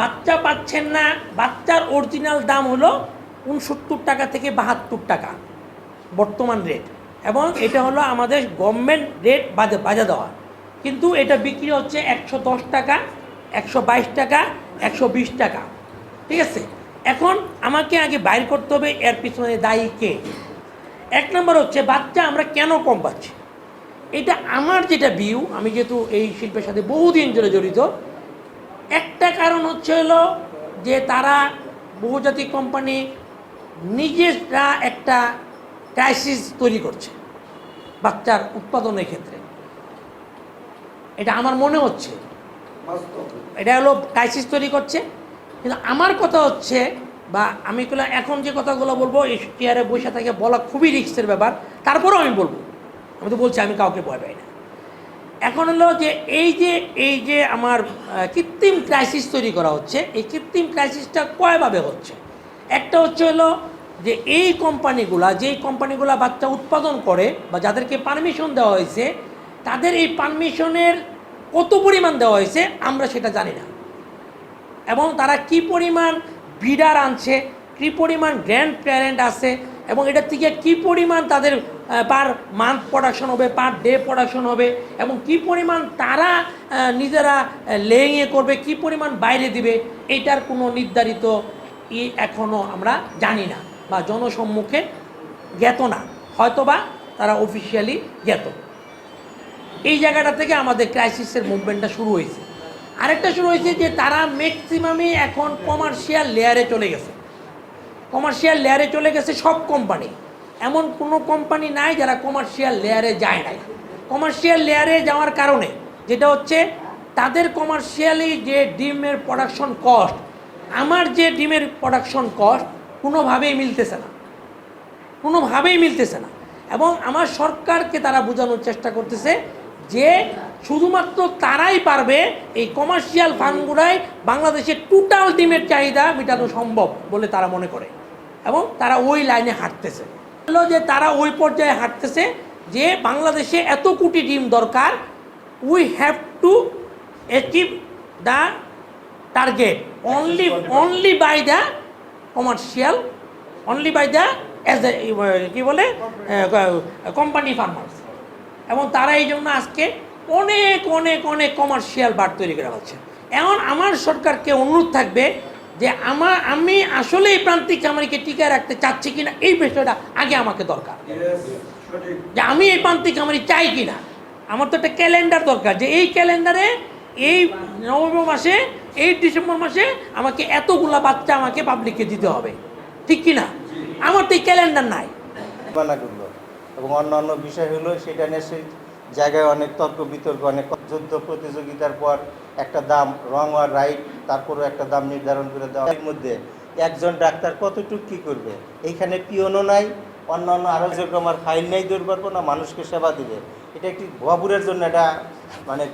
বাচ্চা পাচ্ছেন না, বাচ্চার অরিজিনাল দাম হলো উনসত্তর টাকা থেকে বাহাত্তর টাকা, বর্তমান রেট এবং এটা হলো আমাদের গভর্নমেন্ট রেট বাজে বাজা দেওয়া। কিন্তু এটা বিক্রি হচ্ছে একশো দশ টাকা, একশো বাইশ টাকা, একশো বিশ টাকা। ঠিক আছে? এখন আমাকে আগে বাইর করতে হবে এর পিছনে দায়ী কে? এক নম্বর হচ্ছে বাচ্চা আমরা কেন কম পাচ্ছি? এটা আমার যেটা ভিউ আমি যেহেতু এই শিল্পের সাথে বহুদিন ধরে জড়িত একটা কারণ হচ্ছে হলো যে তারা বহুজাতিক কোম্পানি নিজেরা একটা ক্রাইসিস তৈরি করছে বাচ্চার উৎপাদনের ক্ষেত্রে। এটা আমার মনে হচ্ছে। এটা হলো ক্রাইসিস তৈরি করছে। কিন্তু আমার কথা হচ্ছে বা আমি এগুলো এখন যে কথাগুলো বলব, এই চেয়ারে বসে থেকে বলা খুবই রিস্কের ব্যাপার। তারপরেও আমি বলব। আমি তো বলছি আমি কাউকে ভয় পাই না। এখন হলো যে এই যে এই যে আমার কৃত্রিম ক্রাইসিস তৈরি করা হচ্ছে, এই কৃত্রিম ক্রাইসিসটা কয়ভাবে হচ্ছে? একটা হচ্ছে হলো যে এই কোম্পানিগুলা, যেই কোম্পানিগুলা বাচ্চা উৎপাদন করে বা যাদেরকে পারমিশন দেওয়া হয়েছে, তাদের এই পারমিশনের কত পরিমাণ দেওয়া হয়েছে, আমরা সেটা জানি না। এবং তারা কি পরিমাণ বিডার আনছে কি পরিমাণ গ্র্যান্ড প্যারেন্ট আছে এবং এটার থেকে কি পরিমাণ তাদের পার মান্থ প্রোডাকশন হবে পার ডে প্রোডাকশন হবে এবং কি পরিমাণ তারা নিজেরা লেইংয়ে করবে, কি পরিমাণ বাইরে দিবে, এটার কোনো নির্ধারিত ই এখনও আমরা জানি না বা জনসম্মুখে জ্ঞাত না। হয়তোবা তারা অফিসিয়ালি জ্ঞাত। এই জায়গাটা থেকে আমাদের ক্রাইসিসের মুভমেন্টটা শুরু হয়েছে। আরেকটা শুরু হয়েছে যে তারা ম্যাক্সিমামই এখন কমার্শিয়াল লেয়ারে চলে গেছে। কমার্শিয়াল লেয়ারে চলে গেছে সব কোম্পানি এমন কোনো কোম্পানি নাই যারা কমার্শিয়াল লেয়ারে যায় নাই। কমার্শিয়াল লেয়ারে যাওয়ার কারণে যেটা হচ্ছে, তাদের কমার্শিয়ালি যে ডিমের প্রোডাকশন কস্ট আমার যে ডিমের প্রোডাকশন কস্ট কোনোভাবেই মিলতেছে না। কোনোভাবেই মিলতেছে না। এবং আমার সরকারকে তারা বোঝানোর চেষ্টা করতেছে যে শুধুমাত্র তারাই পারবে এই কমার্শিয়াল ফার্মগুলাই বাংলাদেশের টোটাল ডিমের চাহিদা মেটানো সম্ভব বলে তারা মনে করে। এবং তারা ওই লাইনে হাঁটতেছে। হলো যে তারা ওই পর্যায়ে হাঁটতেছে যে বাংলাদেশে এত কোটি ডিম দরকার we have to achieve the target only only by the commercial only by the as কি বলে কোম্পানি ফার্মার্স এবং তারা এই জন্য আজকে অনেক অনেক অনেক কমার্শিয়াল বার তৈরি করা হচ্ছে এখন আমার সরকারকে অনুরোধ থাকবে যে আমার আমি আসলে এই প্রান্তিক খামারিকে টিকায় রাখতে চাচ্ছি কিনা এই বিষয়টা আগে আমাকে দরকার। যে আমি এই প্রান্তিক খামারি চাই কিনা আমার তো একটা ক্যালেন্ডার দরকার যে এই ক্যালেন্ডারে এই নভেম্বর মাসে এই ডিসেম্বর মাসে আমাকে এতগুলা বাচ্চা আমাকে পাবলিককে দিতে হবে। ঠিক কি না আমার তো এই ক্যালেন্ডার নাই। করল এবং অন্যান্য বিষয় হলো সেটা নিয়ে সেই জায়গায় অনেক তর্ক বিতর্ক অনেক যুদ্ধ প্রতিযোগিতার পর একটা দাম রং আর রাইট তারপরও একটা দাম নির্ধারণ করে দেওয়া এর মধ্যে একজন ডাক্তার কতটুকু কী করবে? এইখানে পিওনও নাই, অন্যান্য আরও যেরকম আমার ফাইল নেই দৌড় পারব না মানুষকে সেবা দিবে। এটা একটি ভুয়াপুরের জন্য এটা মানে